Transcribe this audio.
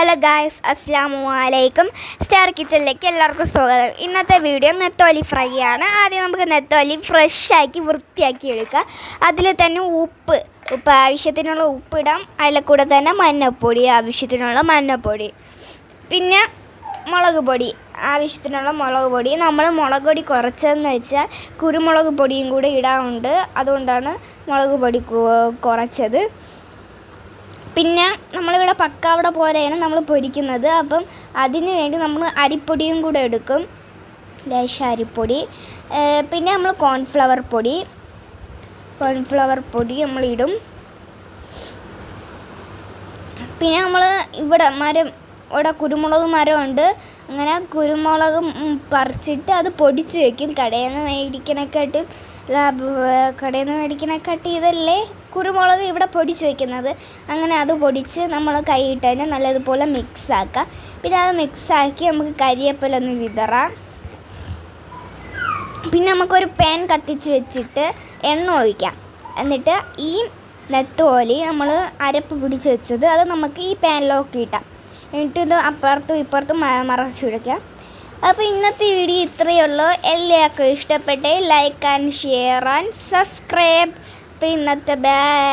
Hello guys അസ്സാം വലൈക്കും star കിച്ചണിലേക്ക് എല്ലാവർക്കും സ്വാഗതം. ഇന്നത്തെ വീഡിയോ നെത്തോലി ഫ്രൈ ആണ്. ആദ്യം നമുക്ക് നെത്തോലി ഫ്രഷാക്കി വൃത്തിയാക്കി എടുക്കുക അതിൽ തന്നെ ഉപ്പ് ഉപ്പ് ആവശ്യത്തിനുള്ള ഉപ്പിടാം അതിൽ കൂടെ തന്നെ മഞ്ഞൾപ്പൊടി ആവശ്യത്തിനുള്ള മഞ്ഞൾപ്പൊടി പിന്നെ മുളക് പൊടി ആവശ്യത്തിനുള്ള മുളക് പൊടി. നമ്മൾ മുളക് പൊടി കുറച്ചതെന്ന് വെച്ചാൽ കുരുമുളക് പൊടിയും കൂടെ ഇടാറുണ്ട്. അതുകൊണ്ടാണ് മുളക് പൊടി കുറച്ചത്. പിന്നെ നമ്മളിവിടെ പക്കാവട പോലെയാണ് നമ്മൾ പൊരിക്കുന്നത്. അപ്പം അതിന് വേണ്ടി നമ്മൾ അരിപ്പൊടിയും കൂടെ എടുക്കും. ലേശം അരിപ്പൊടി. പിന്നെ നമ്മൾ കോൺഫ്ലവർ പൊടി. കോൺഫ്ലവർ പൊടി നമ്മളിടും. പിന്നെ നമ്മൾ ഇവിടെ മരം ഇവിടെ കുരുമുളക് മരമുണ്ട്. അങ്ങനെ കുരുമുളക് പറിച്ചിട്ട് അത് പൊടിച്ച് വെക്കും. കടയിൽ നിന്ന് മേടിക്കണക്കാട്ടും കടയിൽ നിന്ന് മേടിക്കണേക്കാട്ടി ഇതല്ലേ കുരുമുളക് ഇവിടെ പൊടിച്ച് വെക്കുന്നത്. അങ്ങനെ അത് പൊടിച്ച് നമ്മൾ കൈയിട്ട് തന്നെ നല്ലതുപോലെ മിക്സ് ആക്കുക പിന്നെ അത് മിക്സാക്കി നമുക്ക് കരിയേപ്പിലൊന്ന് വിതറാം. പിന്നെ നമുക്കൊരു പാൻ കത്തിച്ച് വെച്ചിട്ട് എണ്ണ ഒഴിക്കാം. എന്നിട്ട് ഈ നെത്തോലി നമ്മൾ അരപ്പ് പിടിച്ച് വെച്ചത് അത് നമുക്ക് ഈ പാനിലൊക്കെ ഇട്ടാം എന്നിട്ട് ഇത് അപ്പുറത്തും ഇപ്പുറത്തും മറച്ച് വിളിക്കാം അപ്പോൾ ഇന്നത്തെ വീഡിയോ ഇത്രയേ ഉള്ളൂ. എല്ലാവർക്കും ഇഷ്ടപ്പെട്ടേ like and share and subscribe അപ്പോൾ ഇന്നത്തെ ബൈ